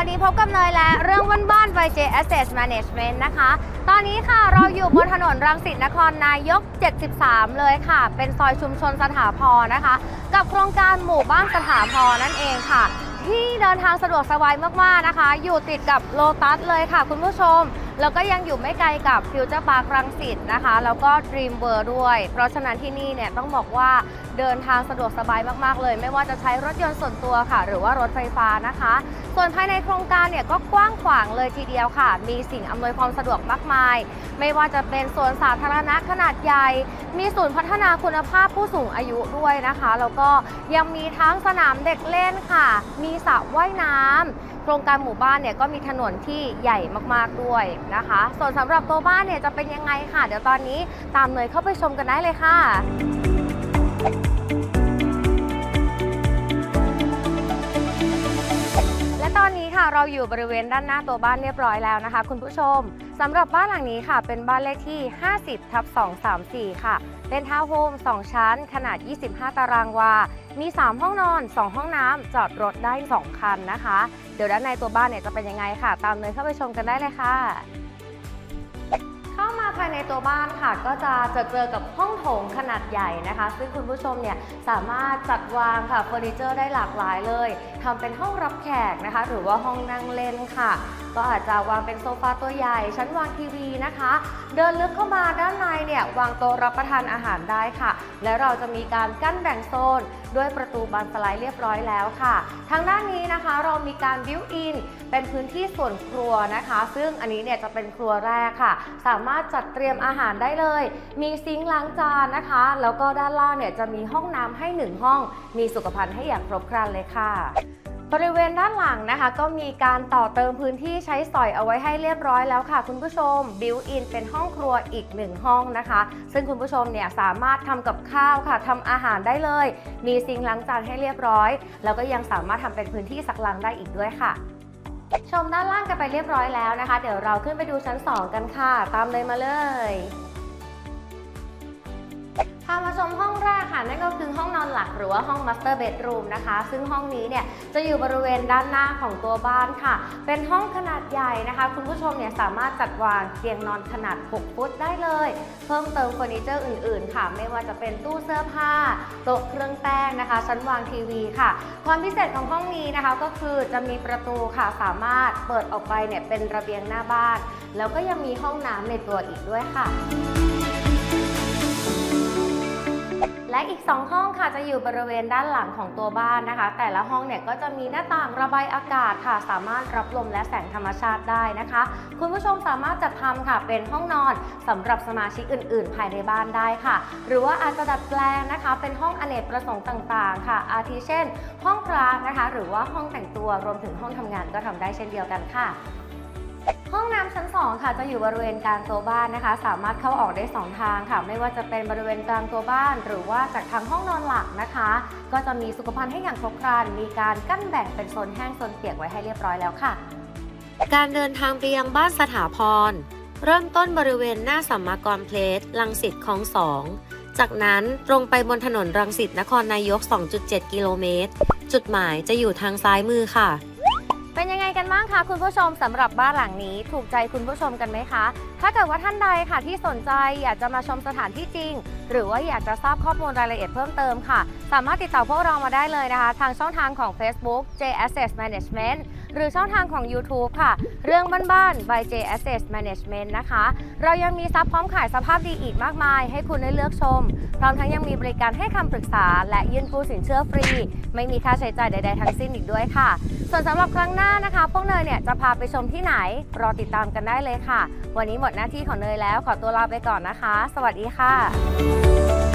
วันนี้พบกับเนยและเรื่องบ้านๆ by J Asset Management นะคะ ตอนนี้ค่ะเราอยู่บนถนนรังสิตนครนายก 73 เลยค่ะ เป็นซอยชุมชนสถาพรนะคะ กับโครงการหมู่บ้านสถาพรนั่นเองค่ะ ที่เดินทางสะดวกสบายมากๆนะคะ อยู่ติดกับโลตัสเลยค่ะคุณผู้ชม แล้วก็ยังอยู่ไม่ไกลกับฟิวเจอร์พาร์ครังสิตนะคะ แล้วก็ Dream World ด้วย เพราะฉะนั้นที่นี่เนี่ยต้องบอกว่าเดินทางสะดวกสบายมาก ๆ เลย ไม่ว่าจะใช้รถยนต์ส่วนตัวค่ะ หรือว่ารถไฟฟ้านะคะ ส่วนภายในโครงการเนี่ยก็กว้างขวางเลยทีเดียวค่ะ มีสิ่งอำนวยความสะดวกมากมาย ไม่ว่าจะเป็นสวนสาธารณะขนาดใหญ่ มีศูนย์พัฒนาคุณภาพผู้สูงอายุด้วยนะคะ แล้วก็ยังมีทั้งสนามเด็กเล่นค่ะ มีสระว่ายน้ำ ครงการหมู่บ้านเนี่ยก็มีถนนที่ใหญ่มากๆด้วยนะคะ ส่วนสำหรับตัวบ้านเนี่ยจะเป็นยังไงค่ะ เดี๋ยวตอนนี้ตามเนยเข้าไปชมกันได้เลยค่ะและ เราอยู่บริเวณด้านหน้าตัวบ้านเรียบร้อยแล้วนะคะ คุณผู้ชมสำหรับบ้านหลังนี้ค่ะ เป็นบ้านเลขที่ 50ทับ234 ค่ะ เป็นทาวน์โฮม 2 ชั้น ขนาด 25 ตารางวา มี 3 ห้องนอน 2 ห้องน้ำจอดรถได้ 2 คันนะคะ เดี๋ยวด้านในตัวบ้านเนี่ยจะเป็นยังไงค่ะ ตามเนยเข้าไปชมกันได้เลยค่ะเข้ามาภายในตัวบ้านค่ะ ก็จะเจอเจอกับห้องโถงขนาดใหญ่นะคะ ซึ่งคุณผู้ชมเนี่ยสามารถจัดวางค่ะเฟอร์นิเจอร์ได้หลากหลายเลย ทำเป็นห้องรับแขกนะคะ หรือว่าห้องนั่งเล่นค่ะ ก็อาจจะวางเป็นโซฟาตัวใหญ่ ชั้นวางทีวีนะคะ เดินลึกเข้ามาด้านในเนี่ยวางโต๊ะรับประทานอาหารได้ค่ะ และเราจะมีการกั้นแบ่งโซน ด้วยประตูบานสไลด์เรียบร้อยแล้วค่ะ ทางด้านนี้นะคะเรามีการบิวอินเป็นพื้นที่ส่วนครัวนะคะ ซึ่งอันนี้เนี่ยจะเป็นครัวแรกค่ะ สามารถจัดเตรียมอาหารได้เลย มีซิงค์ล้างจานนะคะ แล้วก็ด้านล่างเนี่ยจะมีห้องน้ำให้หนึ่งห้อง มีสุขภัณฑ์ให้อย่างครบครันเลยค่ะ บริเวณด้านหลังนะคะ ก็มีการต่อเติมพื้นที่ใช้สอยเอาไว้ให้เรียบร้อยแล้วค่ะ คุณผู้ชมบิวอินเป็นห้องครัวอีกหนึ่งห้องนะคะ ซึ่งคุณผู้ชมเนี่ยสามารถทำกับข้าวค่ะทำอาหารได้เลย มีซิงล้างจานให้เรียบร้อย แล้วก็ยังสามารถทำเป็นพื้นที่สักล้างได้อีกด้วยค่ะ ชมด้านล่างกันไปเรียบร้อยแล้วนะคะ เดี๋ยวเราขึ้นไปดูชั้น 2 กันค่ะ ตามเลยมาเลย พามาชมห้องแรกค่ะนั่นก็คือห้องนอนหลักหรือว่าห้อง Master Bedroom นะคะ ซึ่งห้องนี้เนี่ยจะอยู่บริเวณด้านหน้าของตัวบ้านค่ะ เป็นห้องขนาดใหญ่นะคะ คุณผู้ชมเนี่ยสามารถจัดวางเตียงนอนขนาด 6 ฟุตได้เลย เพิ่มเติมเฟอร์นิเจอร์อื่นๆ ค่ะ ไม่ว่าจะเป็นตู้เสื้อผ้าโต๊ะเครื่องแป้งนะคะ ชั้นวางทีวีค่ะ ความพิเศษของห้องนี้นะคะก็คือจะมีประตูค่ะสามารถเปิดออกไปเนี่ยเป็นระเบียงหน้าบ้าน แล้วก็ยังมีห้องน้ำในตัวอีกด้วยค่ะ และอีก 2 ห้องค่ะจะอยู่บริเวณด้านหลังของตัวบ้านนะคะ แต่ละห้องเนี่ยก็จะมีหน้าต่างระบายอากาศค่ะ สามารถรับลมและแสงธรรมชาติได้นะคะ คุณผู้ชมสามารถจัดทำค่ะเป็นห้องนอนสำหรับสมาชิกอื่น ๆ ภายในบ้านได้ค่ะ หรือว่าอาจจะดัดแปลงนะคะ เป็นห้องอเนกประสงค์ต่าง ๆ ค่ะ อาทิเช่น ห้องพระนะคะ หรือว่าห้องแต่งตัวรวมถึงห้องทำงานก็ทำได้เช่นเดียวกันค่ะ ห้อง 2 ค่ะจะอยู่บริเวณกลางตัวบ้านนะคะ สามารถเข้าออกได้ 2 ทางค่ะ ไม่ว่าจะเป็นบริเวณกลางตัวบ้าน หรือว่าจากทางห้องนอนหลักนะคะ ก็จะมีสุขภัณฑ์ให้อย่างครบครัน มีการกั้นแบ่งเป็นโซนแห้งโซนเปียกไว้ให้เรียบร้อยแล้วค่ะ การเดินทางไปยังบ้านสถาพรเริ่มต้นบริเวณหน้าสัมมากรเพลสลังสิตคลองสองจากนั้นตรงไปบนถนนรังสิตนครนายก 2.7 กิโลเมตร จุดหมายจะอยู่ทางซ้ายมือค่ะ เป็นยังไงกันบ้างคะคุณผู้ชมสำหรับบ้านหลังนี้ถูกใจคุณผู้ชมกันไหมคะถ้าเกิดว่าท่านใดค่ะที่สนใจอยากจะมาชมสถานที่จริง หรือว่าอยากจะทราบข้อมูลรายละเอียดเพิ่มเติมค่ะ สามารถติดต่อพวกเรามาได้เลยนะคะ ทางช่องทางของ Facebook J Asset Management หรือช่องทางของ YouTube ค่ะ เรื่องบ้านๆ by J Asset Management นะคะ เรายังมีซับพร้อมขายสภาพดีอีกมากมาย ให้คุณได้เลือกชม พร้อมทั้งยังมีบริการให้คำปรึกษา และยื่นกู้สินเชื่อฟรี ไม่มีค่าใช้จ่ายใด ๆ ทั้งสิ้นอีกด้วยค่ะ ส่วนสำหรับครั้งหน้านะคะ พวกเนยเนี่ยจะพาไปชมที่ไหนรอติดตามกันได้เลยค่ะ วันนี้หมดมดหน้าที่ของเนยแล้วขอตัวลาไปก่อนนะคะ สวัสดีค่ะ